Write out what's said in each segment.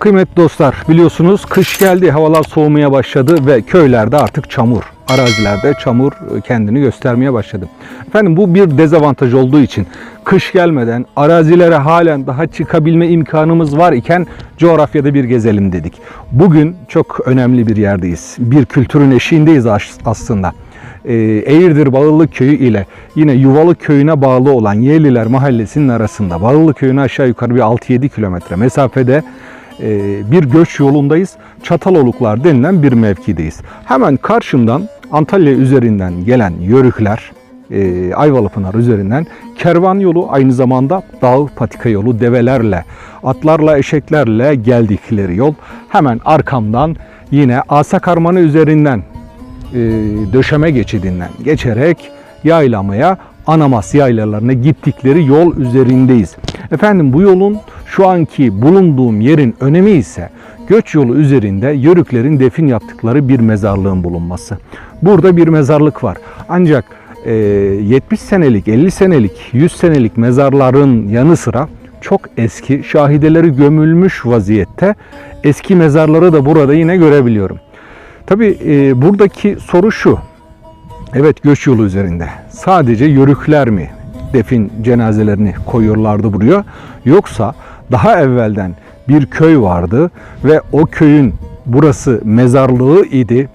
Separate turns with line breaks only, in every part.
Kıymetli dostlar biliyorsunuz kış geldi havalar soğumaya başladı ve köylerde artık çamur. Arazilerde çamur e, kendini göstermeye başladı. Efendim bu bir dezavantaj olduğu için kış gelmeden arazilere halen daha çıkabilme imkanımız var iken coğrafyada bir gezelim dedik. Bugün çok önemli bir yerdeyiz. Bir kültürün eşiğindeyiz as- aslında. Ee, Eğirdir Bağlık Köyü ile yine Yuvalık Köyü'ne bağlı olan Yeliler Mahallesi'nin arasında Bağlık Köyü'ne aşağı yukarı bir 6-7 kilometre mesafede e, bir göç yolundayız. Çataloluklar denilen bir mevkideyiz. Hemen karşımdan Antalya üzerinden gelen yörükler, e, Ayvalıpınar üzerinden kervan yolu aynı zamanda dağ patika yolu develerle, atlarla, eşeklerle geldikleri yol. Hemen arkamdan yine Asa Karmanı üzerinden e, döşeme geçidinden geçerek yaylamaya Anamas yaylalarına gittikleri yol üzerindeyiz. Efendim bu yolun şu anki bulunduğum yerin önemi ise göç yolu üzerinde yörüklerin defin yaptıkları bir mezarlığın bulunması. Burada bir mezarlık var. Ancak e, 70 senelik, 50 senelik, 100 senelik mezarların yanı sıra çok eski şahideleri gömülmüş vaziyette eski mezarları da burada yine görebiliyorum. Tabii e, buradaki soru şu. Evet göç yolu üzerinde. Sadece yörükler mi defin cenazelerini koyuyorlardı buraya? Yoksa daha evvelden bir köy vardı ve o köyün burası mezarlığı idi.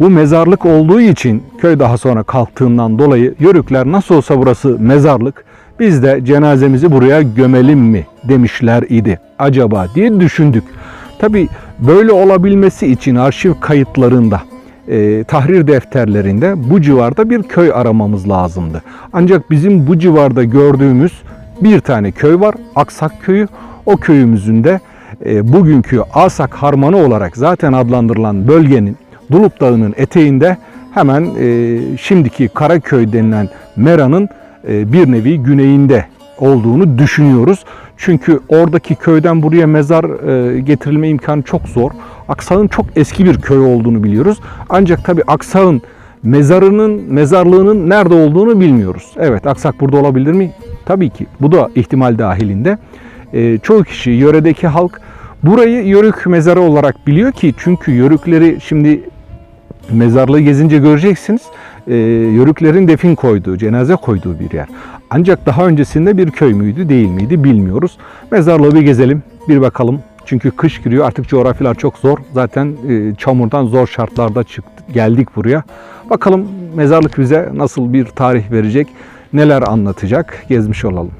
Bu mezarlık olduğu için köy daha sonra kalktığından dolayı yörükler nasıl olsa burası mezarlık biz de cenazemizi buraya gömelim mi demişler idi acaba diye düşündük. Tabi böyle olabilmesi için arşiv kayıtlarında e, tahrir defterlerinde bu civarda bir köy aramamız lazımdı. Ancak bizim bu civarda gördüğümüz bir tane köy var. Aksak köyü. O köyümüzün de e, bugünkü Asak Harmanı olarak zaten adlandırılan bölgenin Dulup Dağı'nın eteğinde hemen e, şimdiki Karaköy denilen Mera'nın e, bir nevi güneyinde olduğunu düşünüyoruz. Çünkü oradaki köyden buraya mezar e, getirilme imkanı çok zor. Aksağın çok eski bir köy olduğunu biliyoruz. Ancak tabi Aksağın mezarının, mezarlığının nerede olduğunu bilmiyoruz. Evet Aksak burada olabilir mi? Tabii ki. Bu da ihtimal dahilinde. E, çoğu kişi, yöredeki halk burayı Yörük mezarı olarak biliyor ki çünkü Yörükleri şimdi mezarlığı gezince göreceksiniz. E, yörüklerin defin koyduğu, cenaze koyduğu bir yer. Ancak daha öncesinde bir köy müydü, değil miydi bilmiyoruz. Mezarlığı bir gezelim, bir bakalım. Çünkü kış giriyor, artık coğrafyalar çok zor. Zaten e, çamurdan zor şartlarda çıktık, geldik buraya. Bakalım mezarlık bize nasıl bir tarih verecek, neler anlatacak, gezmiş olalım.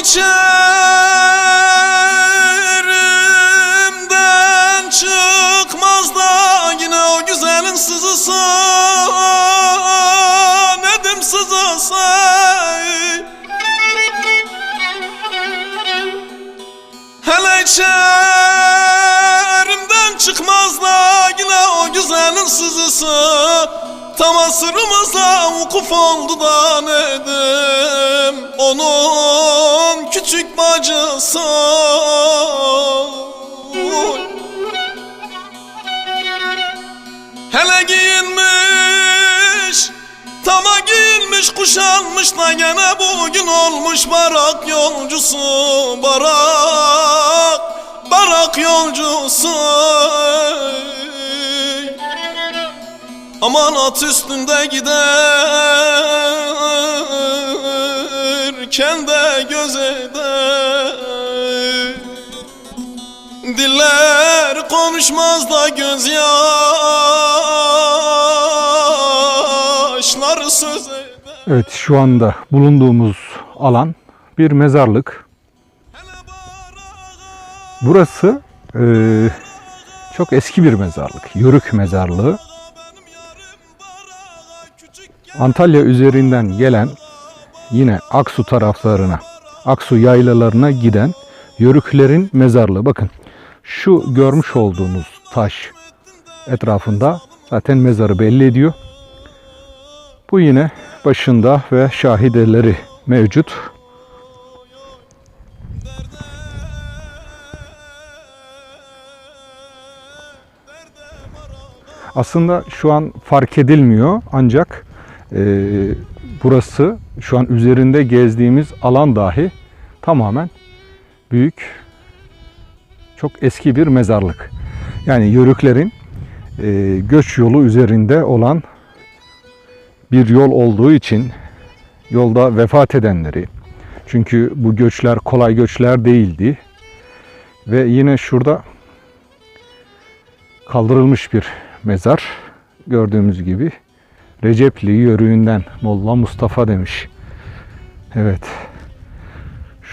İçerimden çıkmaz da yine o güzelin sızısı. Nedim sızısı. Hele içerimden çıkmaz da yine o güzelin sızısı. Tam asrımıza vukuf oldu da nedim Onun küçük bacısı Hele giyinmiş Tama giyinmiş kuşanmış da gene bugün olmuş barak yolcusu barak barak yolcusu. Aman at üstünde giderken de göz Diller konuşmaz da gözyaşları söz eder
Evet şu anda bulunduğumuz alan bir mezarlık. Burası eee, çok eski bir mezarlık. Yörük mezarlığı. Antalya üzerinden gelen yine Aksu taraflarına, Aksu yaylalarına giden Yörüklerin mezarlığı. Bakın şu görmüş olduğunuz taş etrafında zaten mezarı belli ediyor. Bu yine başında ve şahideleri mevcut. Aslında şu an fark edilmiyor ancak e, burası şu an üzerinde gezdiğimiz alan dahi tamamen büyük çok eski bir mezarlık. Yani Yörüklerin e, göç yolu üzerinde olan bir yol olduğu için yolda vefat edenleri çünkü bu göçler kolay göçler değildi ve yine şurada kaldırılmış bir mezar gördüğümüz gibi Recepli yörüğünden Molla Mustafa demiş. Evet.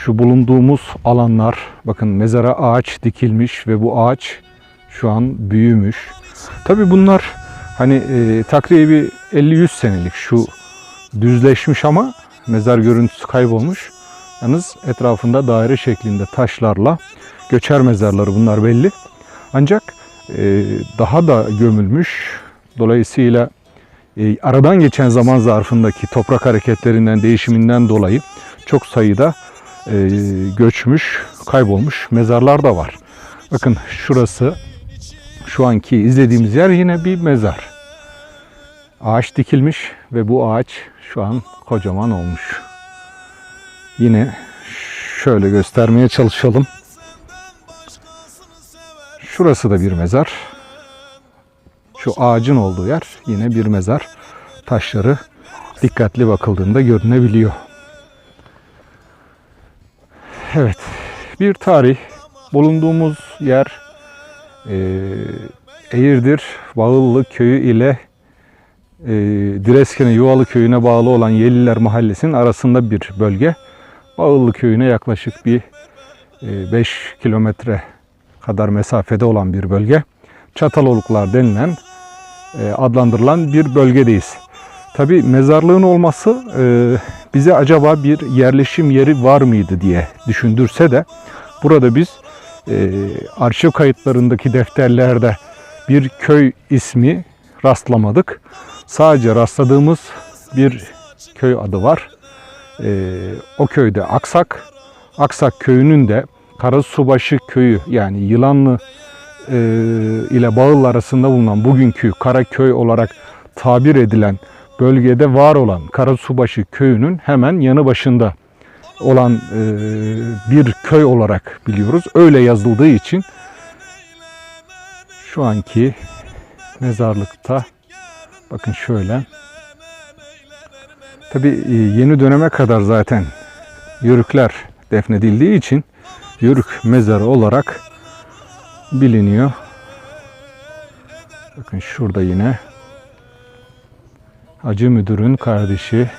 Şu bulunduğumuz alanlar bakın mezara ağaç dikilmiş ve bu ağaç şu an büyümüş. Tabi bunlar hani e, takribi 50-100 senelik şu düzleşmiş ama mezar görüntüsü kaybolmuş. Yalnız etrafında daire şeklinde taşlarla göçer mezarları bunlar belli. Ancak e, daha da gömülmüş. Dolayısıyla e, aradan geçen zaman zarfındaki toprak hareketlerinden, değişiminden dolayı çok sayıda e, göçmüş, kaybolmuş mezarlar da var. Bakın şurası şu anki izlediğimiz yer yine bir mezar. Ağaç dikilmiş ve bu ağaç şu an kocaman olmuş. Yine şöyle göstermeye çalışalım. Şurası da bir mezar. Şu ağacın olduğu yer yine bir mezar. Taşları dikkatli bakıldığında görünebiliyor. Evet, bir tarih. Bulunduğumuz yer e, Eğirdir Bağıllı köyü ile e, Direskene Yuvalı köyüne bağlı olan Yeliler Mahallesi'nin arasında bir bölge. Bağıllı köyüne yaklaşık bir 5 kilometre kadar mesafede olan bir bölge. Çataloluklar denilen e, adlandırılan bir bölgedeyiz. Tabi mezarlığın olması e, bize acaba bir yerleşim yeri var mıydı diye düşündürse de burada biz e, arşiv kayıtlarındaki defterlerde bir köy ismi rastlamadık. Sadece rastladığımız bir köy adı var. E, o köyde Aksak. Aksak köyünün de Karasubaşı köyü yani Yılanlı e, ile Bağıl arasında bulunan bugünkü Karaköy olarak tabir edilen bölgede var olan Karasubaşı köyünün hemen yanı başında olan e, bir köy olarak biliyoruz. Öyle yazıldığı için şu anki mezarlıkta bakın şöyle tabi yeni döneme kadar zaten yörükler defnedildiği için yörük mezarı olarak biliniyor. Bakın şurada yine Hacı Müdür'ün kardeşi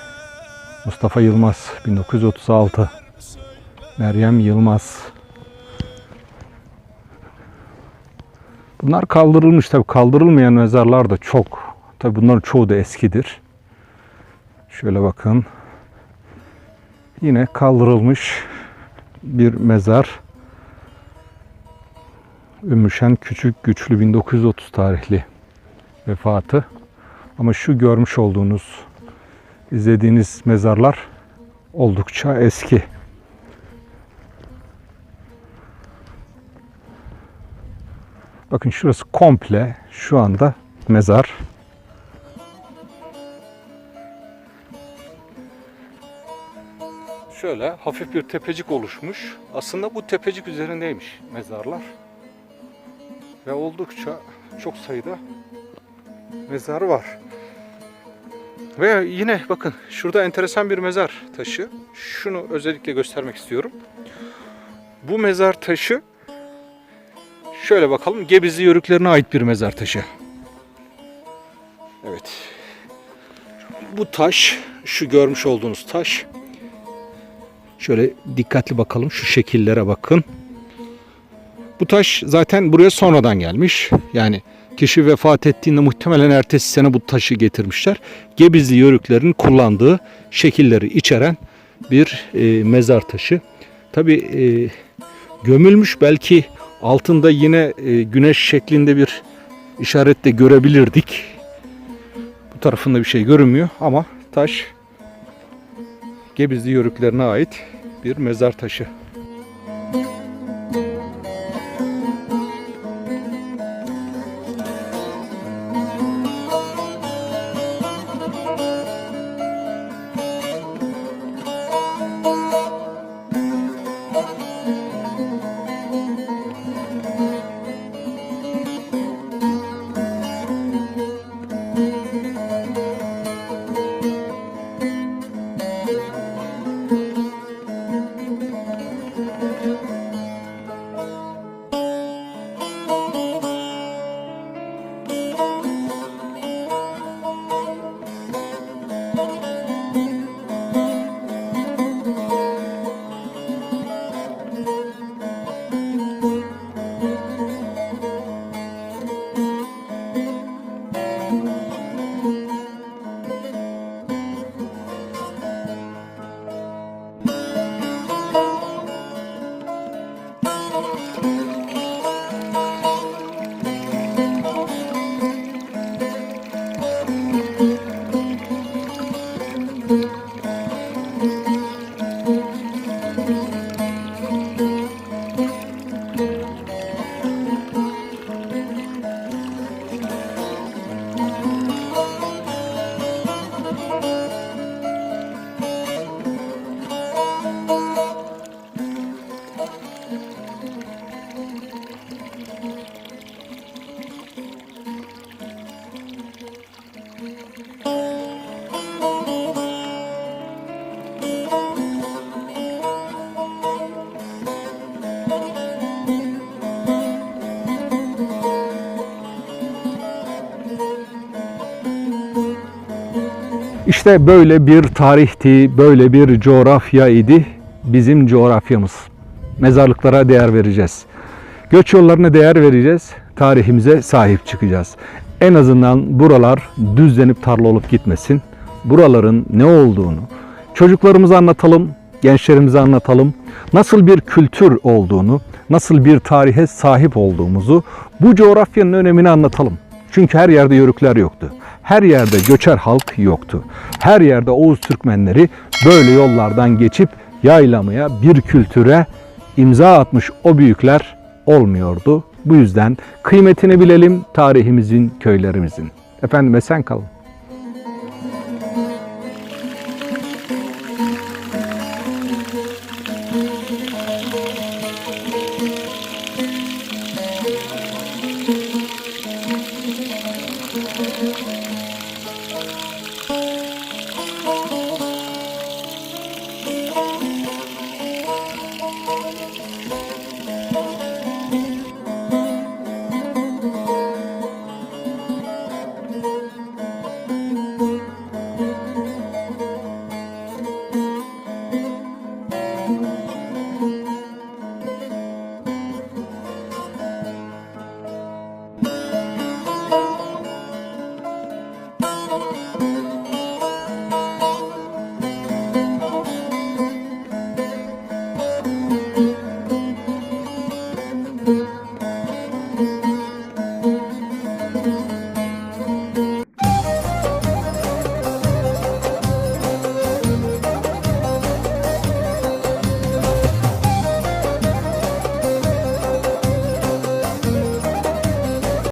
Mustafa Yılmaz 1936 Meryem Yılmaz Bunlar kaldırılmış tabi kaldırılmayan mezarlar da çok. Tabi bunların çoğu da eskidir. Şöyle bakın. Yine kaldırılmış bir mezar. Ümmüşen Küçük Güçlü 1930 tarihli vefatı. Ama şu görmüş olduğunuz, izlediğiniz mezarlar oldukça eski. Bakın şurası komple şu anda mezar. Şöyle hafif bir tepecik oluşmuş. Aslında bu tepecik üzerindeymiş mezarlar. Ve oldukça çok sayıda mezar var. Ve yine bakın şurada enteresan bir mezar taşı. Şunu özellikle göstermek istiyorum. Bu mezar taşı şöyle bakalım Gebizli yörüklerine ait bir mezar taşı. Evet. Bu taş, şu görmüş olduğunuz taş. Şöyle dikkatli bakalım şu şekillere bakın. Bu taş zaten buraya sonradan gelmiş. Yani kişi vefat ettiğinde muhtemelen ertesi sene bu taşı getirmişler. Gebizli yörüklerin kullandığı şekilleri içeren bir e, mezar taşı. Tabi e, gömülmüş belki altında yine e, güneş şeklinde bir işaret de görebilirdik. Bu tarafında bir şey görünmüyor ama taş Gebizli yörüklerine ait bir mezar taşı. İşte böyle bir tarihti, böyle bir coğrafya idi bizim coğrafyamız. Mezarlıklara değer vereceğiz. Göç yollarına değer vereceğiz. Tarihimize sahip çıkacağız. En azından buralar düzlenip tarla olup gitmesin. Buraların ne olduğunu çocuklarımıza anlatalım, gençlerimize anlatalım. Nasıl bir kültür olduğunu, nasıl bir tarihe sahip olduğumuzu, bu coğrafyanın önemini anlatalım. Çünkü her yerde yörükler yoktu. Her yerde göçer halk yoktu. Her yerde Oğuz Türkmenleri böyle yollardan geçip yaylamaya, bir kültüre imza atmış o büyükler olmuyordu. Bu yüzden kıymetini bilelim tarihimizin, köylerimizin. Efendim esen kalın.